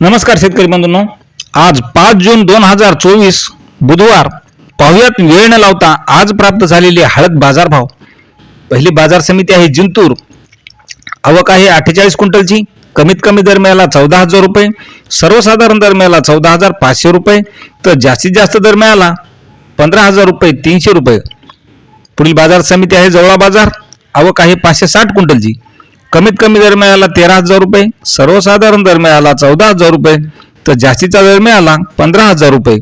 नमस्कार शेतकरी बंधूंनो. आज पाच जून दोन हजार चोवीस बुधवार. पाहुयात वेळ न लावता आज प्राप्त झालेले हळद बाजारभाव. पहिली बाजार समिती आहे जिंतूर. आवक आहे अठ्ठेचाळीस क्विंटलची. कमीत कमी दर मिळाला चौदा हजार रुपये. सर्वसाधारण दर मिळाला चौदा हजार पाचशे रुपये. तर जास्तीत जास्त दर मिळाला पंधरा हजार रुपये तीनशे रुपये. पुढील बाजार समिती आहे जवळा बाजार. आवक आहे पाचशे साठ क्विंटलची. कमीत कमी दर मिळाला तेरा हजार रुपये सर्वसाधारण दर मिळाला चौदा हजार रुपये तर जास्तीचा दर मिळाला पंधरा हजार रुपये.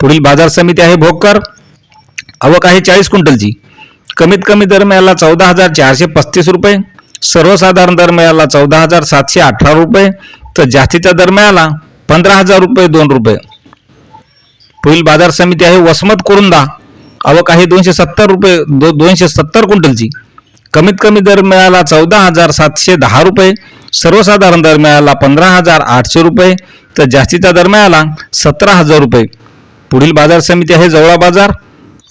पुढील बाजार समिती आहे भोकर. आवक आहे चाळीस क्विंटलची. कमीत कमी दर मिळाला चौदा हजार चारशे पस्तीस रुपये सर्वसाधारण दर मिळाला चौदा हजार सातशे अठरा रुपये तर जास्तीचा दर मिळाला पंधरा हजार रुपये दोन रुपये. पुढील बाजार समिती आहे वसमत कुरुंदा. आवक आहे दोनशे सत्तर रुपये दो दोनशे सत्तर क्विंटलची. कमीत कमी दर मिळाला चौदा हजार सातशे दहा रुपये सर्वसाधारण दर मिळाला पंधरा हजार आठशे रुपये तर जास्तीचा दर मिळाला सतरा हजार रुपये. पुढील बाजार समिती आहे जवळा बाजार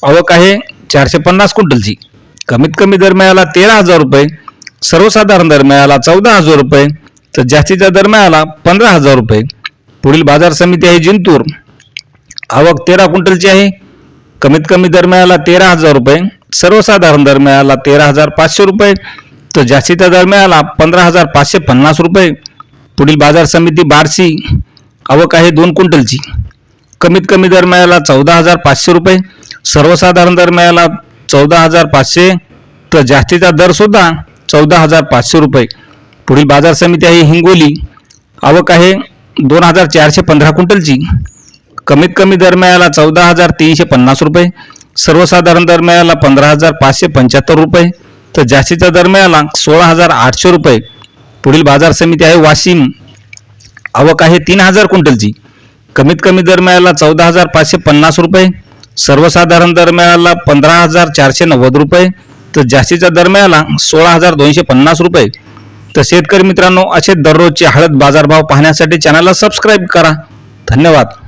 आवक आहे चारशे पन्नास क्विंटलची. कमीत कमी दर मिळाला तेरा हजार रुपये सर्वसाधारण दर मिळाला चौदा हजार रुपये तर जास्तीचा दर मिळाला पंधरा हजार रुपये. पुढील बाजार समिती आहे जिंतूर आवक तेरा क्विंटलची आहे कमीत कमी दर मिळाला तेरा हजार रुपये सर्वसाधारण दर मिळाला तेरा हजार पाचशे रुपये तर जास्तीचा दर मिळाला पंधरा हजार पाचशे पन्नास रुपये. पुढील बाजार समिती बार्शी आवक आहे दोन क्विंटलची. कमीत कमी दर मिळाला चौदा हजार पाचशे रुपये सर्वसाधारण दर मिळाला चौदा हजार पाचशे तर जास्तीचा दरसुद्धा चौदा हजार पाचशे रुपये. पुढील बाजार समिती आहे हिंगोली आवक आहे दोन हजार चारशे पंधरा क्विंटलची. कमीत कमी दर मिळाला चौदा हजार तीनशे पन्नास रुपये सर्वसाधारण दर मिळाला पंधरा हजार पाचशे पंच्याहत्तर रुपये. तर जास्तीचा दर मिळाला सोळा हजार आठशे रुपये. पुढील बाजार समिती आहे वाशिम. आवक आहे तीन हजार क्विंटलची. कमीत कमी दर मिळाला चौदा हजार पाचशे पन्नास रुपये. सर्वसाधारण दर मिळाला पंधरा हजार चारशे नव्वद रुपये. तर जास्तीचा दर मिळाला सोळा हजार दोनशे पन्नास रुपये. तर शेतकरी मित्रांनो असे दररोजचे हळद बाजारभाव पाहण्यासाठी चॅनलला सबस्क्राईब करा. धन्यवाद.